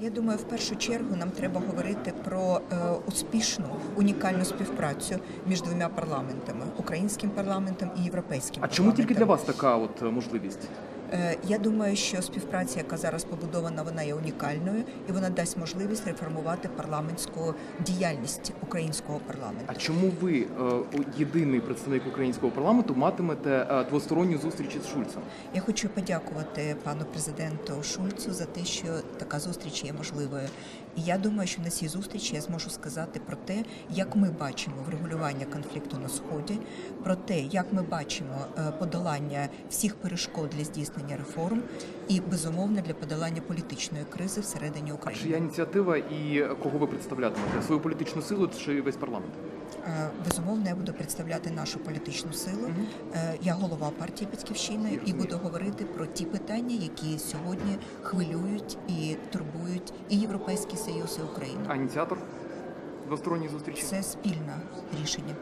Я думаю, в першу чергу нам треба говорити про е, успішну унікальну співпрацю між двома парламентами українським парламентом і європейським. А чому тільки для вас така от е, можливість? Е, Я думаю, що співпраця, яка зараз побудована, вона є унікальною, і вона дасть можливість реформувати парламентську діяльність українського парламенту. А чому ви, е, єдиний представник українського парламенту, матимете е, двосторонню зустріч із Шульцем? Я хочу подякувати пану президенту Шульцу за те, що така зустріч є можливою. І я думаю, що на цій зустрічі я зможу сказати про те, як ми бачимо врегулювання конфлікту на сході, про те, як ми бачимо е, подолання всіх перешкод для здійснення реформ, і безумовно для подолання політичної кризи всередині України. чия ініціатива і кого ви представлятимете? Свою політичну силу чи весь парламент? Е, Безумовно, я буду представляти нашу політичну силу. Е, Я голова партії Батьківщина і буду говорити про ті питання, які сьогодні хвилюють і турбують і Європейський Союз, і Україну. А ініціатор двосторонньої зустрічі? Це спільне рішення.